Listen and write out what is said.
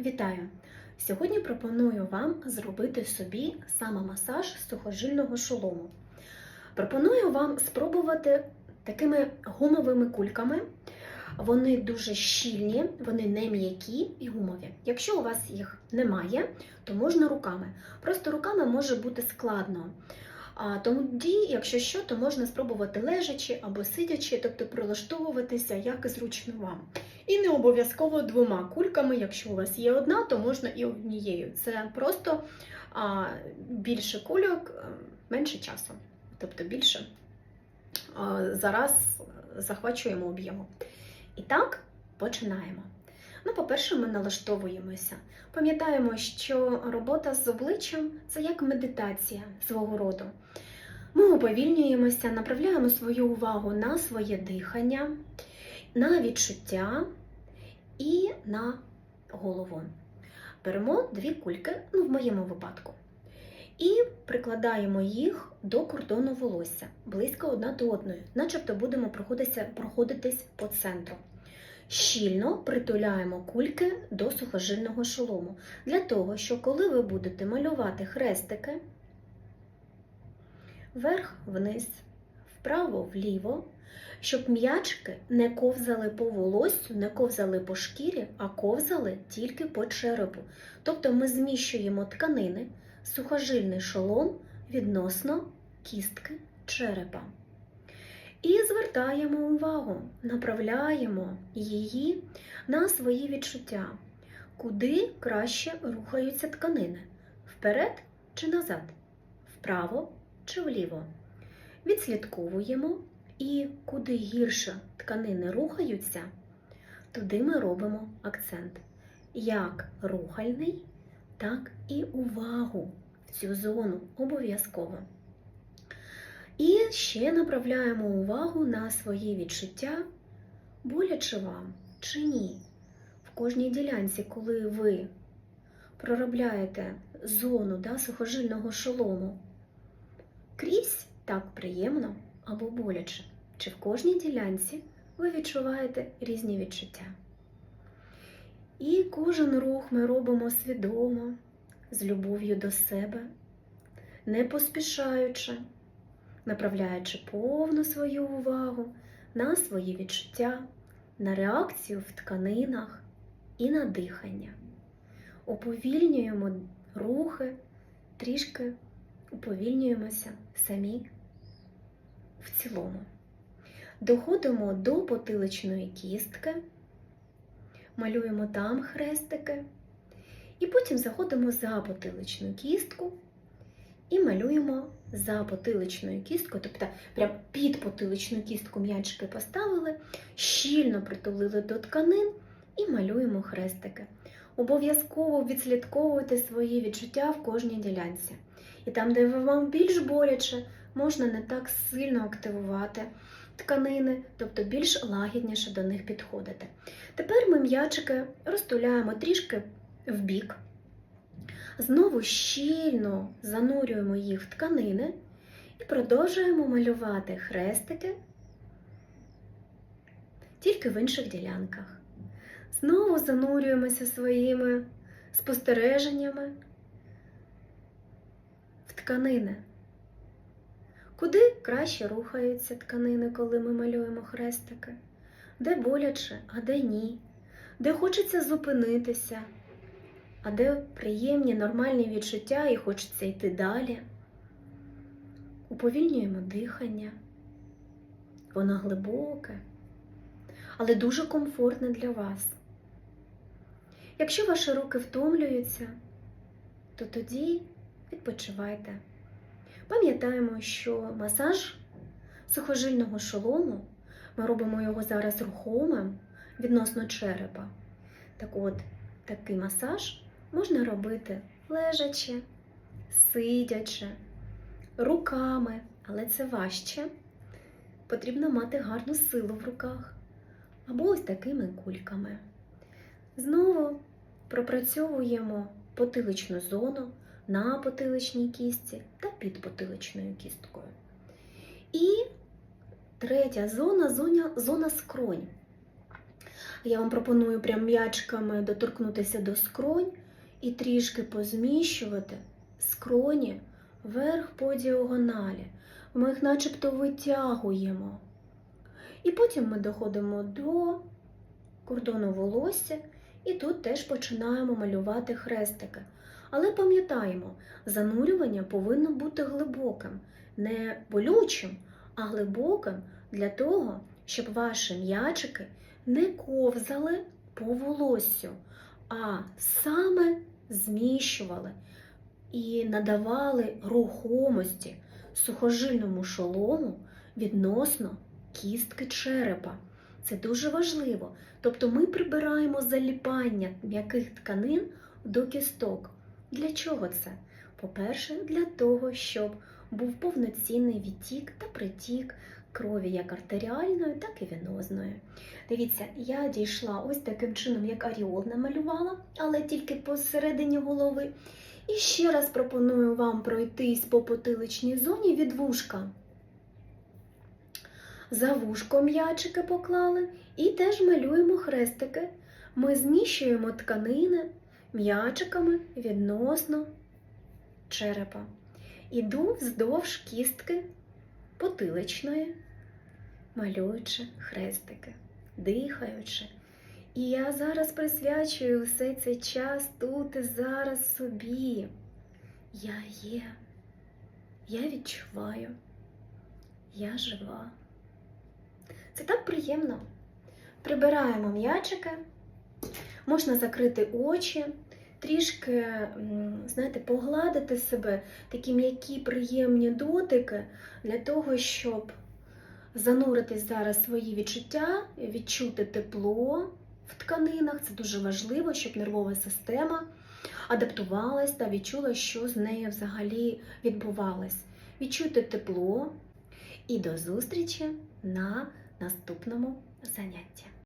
Вітаю! Сьогодні пропоную вам зробити собі самомасаж сухожильного шолому. Пропоную вам спробувати такими гумовими кульками. Вони дуже щільні, вони не м'які і гумові. Якщо у вас їх немає, то можна руками. Просто руками може бути складно. А тоді, якщо що, то можна спробувати лежачи або сидячи, тобто прилаштовуватися як зручно вам. І не обов'язково двома кульками. Якщо у вас є одна, то можна і однією. Це просто а, більше кульок, менше часу. Тобто більше а, зараз захвачуємо об'єму. І так, починаємо. Ну, по-перше, ми налаштовуємося. Пам'ятаємо, що робота з обличчям це як медитація свого роду. Ми уповільнюємося, направляємо свою увагу на своє дихання, на відчуття і на голову. Беремо дві кульки, ну, в моєму випадку, і прикладаємо їх до кордону волосся близько одна до одної, начебто будемо проходитись по центру. Щільно притуляємо кульки до сухожильного шолому. Для того, що коли ви будете малювати хрестики вверх-вниз, вправо-вліво, щоб м'ячки не ковзали по волоссю, не ковзали по шкірі, а ковзали тільки по черепу. Тобто ми зміщуємо тканини, сухожильний шолом відносно кістки черепа. І звертаємо увагу, направляємо її на свої відчуття, куди краще рухаються тканини вперед чи назад, вправо чи вліво. Відслідковуємо і куди гірше тканини рухаються, туди ми робимо акцент. Як рухальний, так і увагу в цю зону обов'язково. І ще направляємо увагу на свої відчуття, боляче вам чи ні. В кожній ділянці, коли ви проробляєте зону да, сухожильного шолому, крізь так приємно або боляче, чи в кожній ділянці ви відчуваєте різні відчуття. І кожен рух ми робимо свідомо, з любов'ю до себе, не поспішаючи направляючи повну свою увагу на свої відчуття, на реакцію в тканинах і на дихання. Уповільнюємо рухи, трішки уповільнюємося самі в цілому. Доходимо до потиличної кістки, малюємо там хрестики, і потім заходимо за потиличну кістку і малюємо за потиличною кісткою, тобто прям під потиличну кістку м'ячики поставили, щільно притулили до тканин і малюємо хрестики. Обов'язково відслідковуйте свої відчуття в кожній ділянці. І там, де вам більш боляче, можна не так сильно активувати тканини, тобто більш лагідніше до них підходити. Тепер ми м'ячики розтуляємо трішки в бік. Знову щільно занурюємо їх в тканини і продовжуємо малювати хрестики тільки в інших ділянках. Знову занурюємося своїми спостереженнями в тканини. Куди краще рухаються тканини, коли ми малюємо хрестики? Де боляче, а де ні? Де хочеться зупинитися? а де приємні нормальні відчуття і хочеться йти далі. Уповільнюємо дихання. Воно глибоке, але дуже комфортне для вас. Якщо ваші руки втомлюються, то тоді відпочивайте. Пам'ятаємо, що масаж сухожильного шолому, ми робимо його зараз рухомим відносно черепа. Так от, такий масаж можна робити лежачи, сидячи, руками, але це важче. Потрібно мати гарну силу в руках або ось такими кульками. Знову пропрацьовуємо потиличну зону на потиличній кістці та під потиличною кісткою. І третя зона зона, зона скронь. Я вам пропоную прям м'ячками доторкнутися до скронь і трішки позміщувати скроні вверх по діагоналі. Ми їх начебто витягуємо. І потім ми доходимо до кордону волосся, і тут теж починаємо малювати хрестики. Але пам'ятаємо, занурювання повинно бути глибоким, не болючим, а глибоким для того, щоб ваші м'ячики не ковзали по волоссю, а саме зміщували і надавали рухомості сухожильному шолому відносно кістки черепа. Це дуже важливо. Тобто ми прибираємо заліпання м'яких тканин до кісток. Для чого це? По-перше, для того, щоб був повноцінний відтік та притік крові як артеріальної, так і венозної. Дивіться, я дійшла ось таким чином, як Аріол намалювала, але тільки посередині голови. І ще раз пропоную вам пройтись по потиличній зоні від вушка. За вушко м'ячики поклали і теж малюємо хрестики. Ми зміщуємо тканини м'ячиками відносно черепа. Іду вздовж кістки потиличної, малюючи хрестики, дихаючи. І я зараз присвячую все цей час тут і зараз собі. Я є, я відчуваю, я жива. Це так приємно. Прибираємо м'ячики, можна закрити очі, трішки, знаєте, погладити себе, такі м'які приємні дотики для того, щоб зануритись зараз свої відчуття, відчути тепло в тканинах. Це дуже важливо, щоб нервова система адаптувалась та відчула, що з нею взагалі відбувалось. Відчуйте тепло і до зустрічі на наступному занятті.